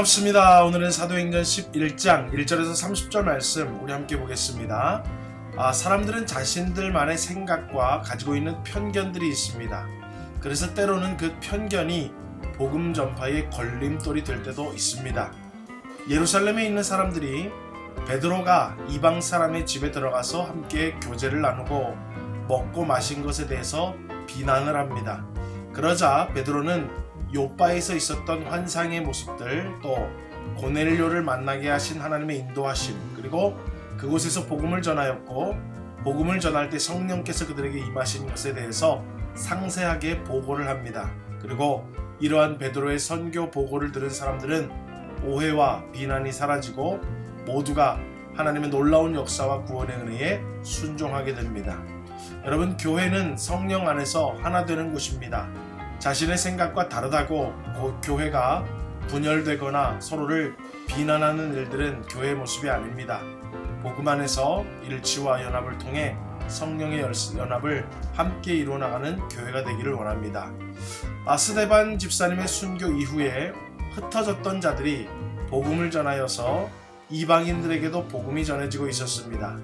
반갑습니다. 오늘은 사도행전 11장 1절에서 30절 말씀 우리 함께 보겠습니다. 아, 사람들은 자신들만의 생각과 가지고 있는 편견들이 있습니다. 그래서 때로는 그 편견이 복음 전파의 걸림돌이 될 때도 있습니다. 예루살렘에 있는 사람들이 베드로가 이방 사람의 집에 들어가서 함께 교제를 나누고 먹고 마신 것에 대해서 비난을 합니다. 그러자 베드로는 요바에서 있었던 환상의 모습들 또 고넬료를 만나게 하신 하나님의 인도하심 그리고 그곳에서 복음을 전하였고 복음을 전할 때 성령께서 그들에게 임하신 것에 대해서 상세하게 보고를 합니다. 그리고 이러한 베드로의 선교 보고를 들은 사람들은 오해와 비난이 사라지고 모두가 하나님의 놀라운 역사와 구원의 은혜에 순종하게 됩니다. 여러분 교회는 성령 안에서 하나 되는 곳입니다. 자신의 생각과 다르다고 고- 교회가 분열되거나 서로를 비난하는 일들은 교회의 모습이 아닙니다. 복음 안에서 일치와 연합을 통해 성령의 열- 연합을 함께 이루어 나가는 교회가 되기를 원합니다. 아스데반 집사님의 순교 이후에 흩어졌던 자들이 복음을 전하여서 이방인들에게도 복음이 전해지고 있었습니다.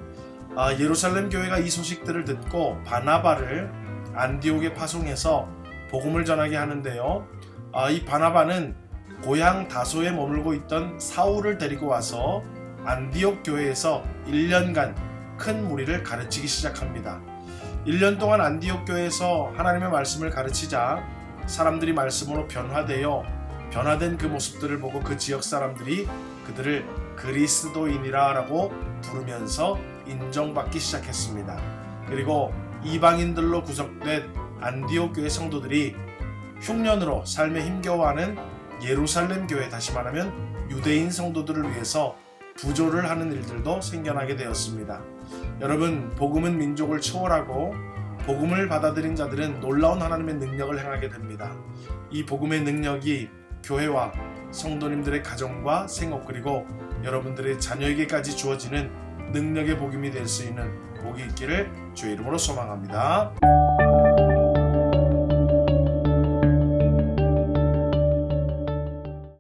아, 예루살렘 교회가 이 소식들을 듣고 바나바를 안디옥에 파송해서 복음을 전하게 하는데요. 아, 이 바나바는 고향 다소에 머물고 있던 사울을 데리고 와서 안디옥 교회에서 1년간 큰 무리를 가르치기 시작합니다. 1년 동안 안디옥 교회에서 하나님의 말씀을 가르치자 사람들이 말씀으로 변화되어 변화된 그 모습들을 보고 그 지역 사람들이 그들을 그리스도인이라라고 부르면서 인정받기 시작했습니다. 그리고 이방인들로 구성된 안디옥 교회 성도들이 흉년으로 삶에 힘겨워하는 예루살렘 교회 다시 말하면 유대인 성도들을 위해서 부조를 하는 일들도 생겨나게 되었습니다. 여러분, 복음은 민족을 초월하고 복음을 받아들인 자들은 놀라운 하나님의 능력을 행하게 됩니다. 이 복음의 능력이 교회와 성도님들의 가정과 생업 그리고 여러분들의 자녀에게까지 주어지는 능력의 복음이 될 수 있는 복이 있기를 주의 이름으로 소망합니다.